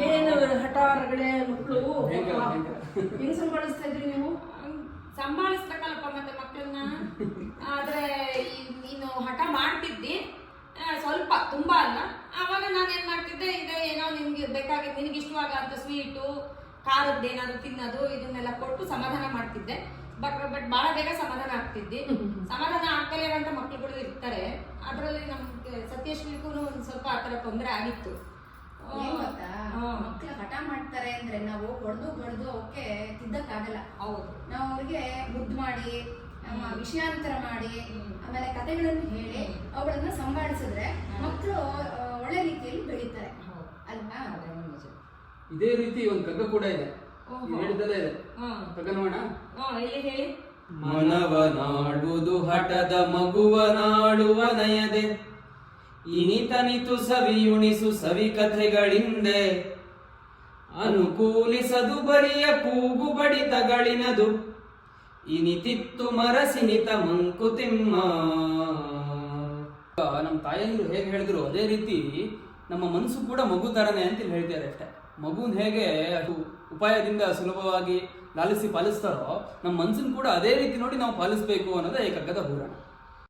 ಏನು ಹಠಾರಗಳೇ ಮಕ್ಕಳು. ಹೆಂಗ್ ಸಂಭಾಳಿಸ್ತಾ ಇದ್ರಿ ನೀವು? ಸಂಭಾಳಿಸ್ಬೇಕಲ್ಲಪ್ಪ ಮತ್ತೆ ಮಕ್ಕಳನ್ನ? ಆದ್ರೆ ಈ- ನೀನು ಹಠ ಮಾಡ್ತಿದ್ದಿ. ಸ್ವಲ್ಪ ತುಂಬಾ ಅಲ್ಲ. ಅವಾಗ ನಾನು ಏನ್ ಮಾಡ್ತಿದ್ದೆ? ಇದೆ ಏನೋ ನಿನ್ಗೆ ಬೇಕಾಗಿದ್ದು ನಿನ್ಗೆ ಇಷ್ಟವಾಗ ಅಂತ ಸ್ವೀಟು ಖಾರದ್ದು ಏನಾದ್ರು ತಿನ್ನೋದು ಇದನ್ನೆಲ್ಲ ಕೊಟ್ಟು ಸಮಾಧಾನ ಮಾಡ್ತಿದ್ದೆ. ಬಟ್ ಬಟ್ ಬಹಳ ಬೇಗ ಸಮಾಧಾನ ಆಗ್ತಿದ್ದಿ. ಸಮಾಧಾನ ಆಗ್ತಲೇ ಇರೋಂತ ಮಕ್ಕಳುಗಳು ಇರ್ತಾರೆ. ಅದರಲ್ಲಿ ನಮ್ಗೆ ಸತ್ಯಶ್ರೀಗೂ ಒಂದ್ ಸ್ವಲ್ಪ ಆ ಆತರ ತೊಂದರೆ ಆಗಿತ್ತು. ಏನ್ ಗೊತ್ತಾ? ಹಾ. ಮಕ್ಳು ಹಠ ಮಾಡ್ತಾರೆ ಅಂದ್ರೆ ನಾವು ಹೊಡೆದು ಬಡ್ದು ಅವಕ್ಕೆ ತಿದ್ದಕ್ಕಾಗಲ್ಲ. ಹೌದು. ನಾವು ಅವ್ರಿಗೆ ಮುದ್ದು ಮಾಡಿ ನಮ್ಮ ವಿಷಯಾಂತರ ಮಾಡಿ ಆಮೇಲೆ ಕಥೆಗಳನ್ನು ಹೇಳಿ ಅವುಗಳನ್ನ ಸಂಭಾಳಿಸಿದ್ರೆ ಮಕ್ಕಳು ಒಳ್ಳೆ ರೀತಿಯಲ್ಲಿ ಬೆಳೀತಾರೆ. ಹೌದು. ಅಲ್ವಾ. ಇದೇ ರೀತಿ ಒಂದು ಕಗ್ಗ ಕೂಡ ಇದೆ. ಓಹೋ. ಇದೆ. ಕಗ್ಗ ನೋಡೋಣ ಹೇಳಿ? ಮನವನಾಡುವುದು ಹಠದ ಮಗುವನಾಡುವ ನಯದೆ. ಇನಿತನಿತು ಸವಿಯುಣಿಸು ಸವಿ ಕಥೆಗಳಿಂದೆ ಅನುಕೂಲಿಸದು ಬರಿಯ ಕೂಗು ಬಡಿತಗಳಿನದು. ಇನಿತಿತ್ತು ಮರಸಿನಿತ ಮಂಕುತಿಮ್ಮ. ನಮ್ಮ ತಾಯಂದ್ರು ಹೇಗೆ ಹೇಳಿದ್ರು, ಅದೇ ರೀತಿ ನಮ್ಮ ಮನಸ್ಸು ಕೂಡ ಮಗು ಥರನೇ ಅಂತ ಇಲ್ಲಿ ಹೇಳ್ತಾರೆ ಅಷ್ಟೇ. ಮಗುನ ಹೇಗೆ ಅದು ಉಪಾಯದಿಂದ ಸುಲಭವಾಗಿ ಲಾಲಿಸಿ ಪಾಲಿಸ್ತಾರೋ, ನಮ್ಮ ಮನಸ್ಸನ್ನು ಕೂಡ ಅದೇ ರೀತಿ ನೋಡಿ ನಾವು ಪಾಲಿಸಬೇಕು ಅನ್ನೋದೇ ಏಕಗ್ಗದ ಕಗ್ಗದ ಹೂರಣ.